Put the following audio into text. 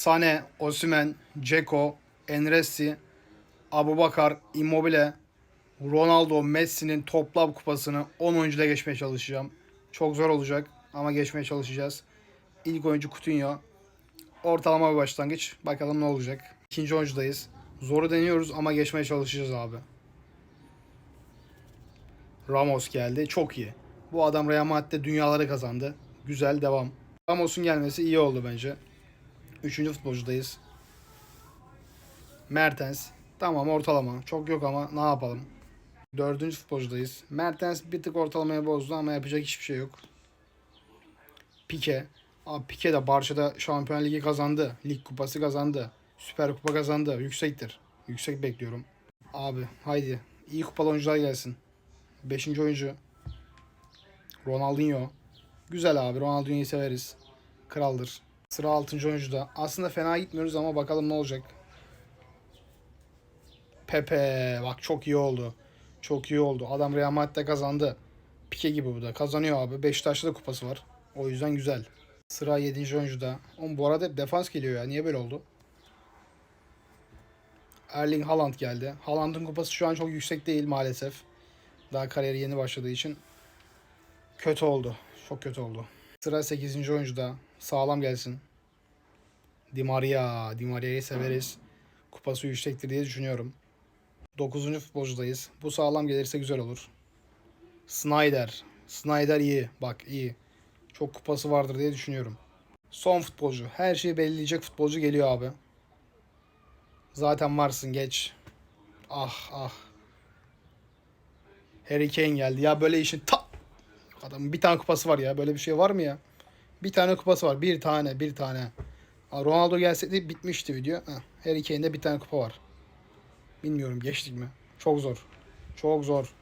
Sane, Osimen, Ceko, Enresi, Abubakar, Immobile, Ronaldo, Messi'nin toplam kupasını 10 oyuncuyla geçmeye çalışacağım. Çok zor olacak ama geçmeye çalışacağız. İlk oyuncu Coutinho. Ortalama bir başlangıç. Bakalım ne olacak. İkinci oyuncudayız. Zoru deniyoruz ama geçmeye çalışacağız abi. Ramos geldi. Çok iyi. Bu adam Real Madrid'de dünyaları kazandı. Güzel devam. Ramos'un gelmesi iyi oldu bence. Üçüncü futbolcudayız. Mertens. Tamam ortalama. Çok yok ama ne yapalım. Dördüncü futbolcudayız. Mertens bir tık ortalamaya bozdu ama yapacak hiçbir şey yok. Pique. Abi Pique de Barça'da Şampiyon Ligi kazandı. Lig kupası kazandı. Süper Kupa kazandı. Yüksektir. Yüksek bekliyorum. Abi haydi. İyi kupalı oyuncular gelsin. Beşinci oyuncu. Ronaldinho. Güzel abi. Ronaldinho'yu severiz. Kraldır. Sıra 6. oyuncuda. Aslında fena gitmiyoruz ama bakalım ne olacak. Pepe. Bak çok iyi oldu. Çok iyi oldu. Adam Real Madrid'de kazandı. Pike gibi bu da. Kazanıyor abi. Beşiktaş'ta da kupası var. O yüzden güzel. Sıra 7. oyuncuda. Oğlum bu arada defans geliyor ya. Niye böyle oldu? Erling Haaland geldi. Haaland'ın kupası şu an çok yüksek değil maalesef. Daha kariyeri yeni başladığı için. Kötü oldu. Çok kötü oldu. Sıra 8. oyuncuda. Sağlam gelsin. Di Maria. Di Maria'yı severiz. Kupası yüksektir diye düşünüyorum. 9. futbolcudayız. Bu sağlam gelirse güzel olur. Snyder. Snyder iyi. Bak iyi. Çok kupası vardır diye düşünüyorum. Son futbolcu. Her şeyi belirleyecek futbolcu geliyor abi. Zaten varsın geç. Ah ah. Harry Kane geldi. Ya böyle işin ta... Adamın bir tane kupası var ya. Böyle bir şey var mı ya? Bir tane kupası var. Bir tane, bir tane. Ha, Ronaldo gelseydi bitmişti video. Heh, Harry Kane'de bir tane kupa var. Bilmiyorum geçtik mi? Çok zor. Çok zor.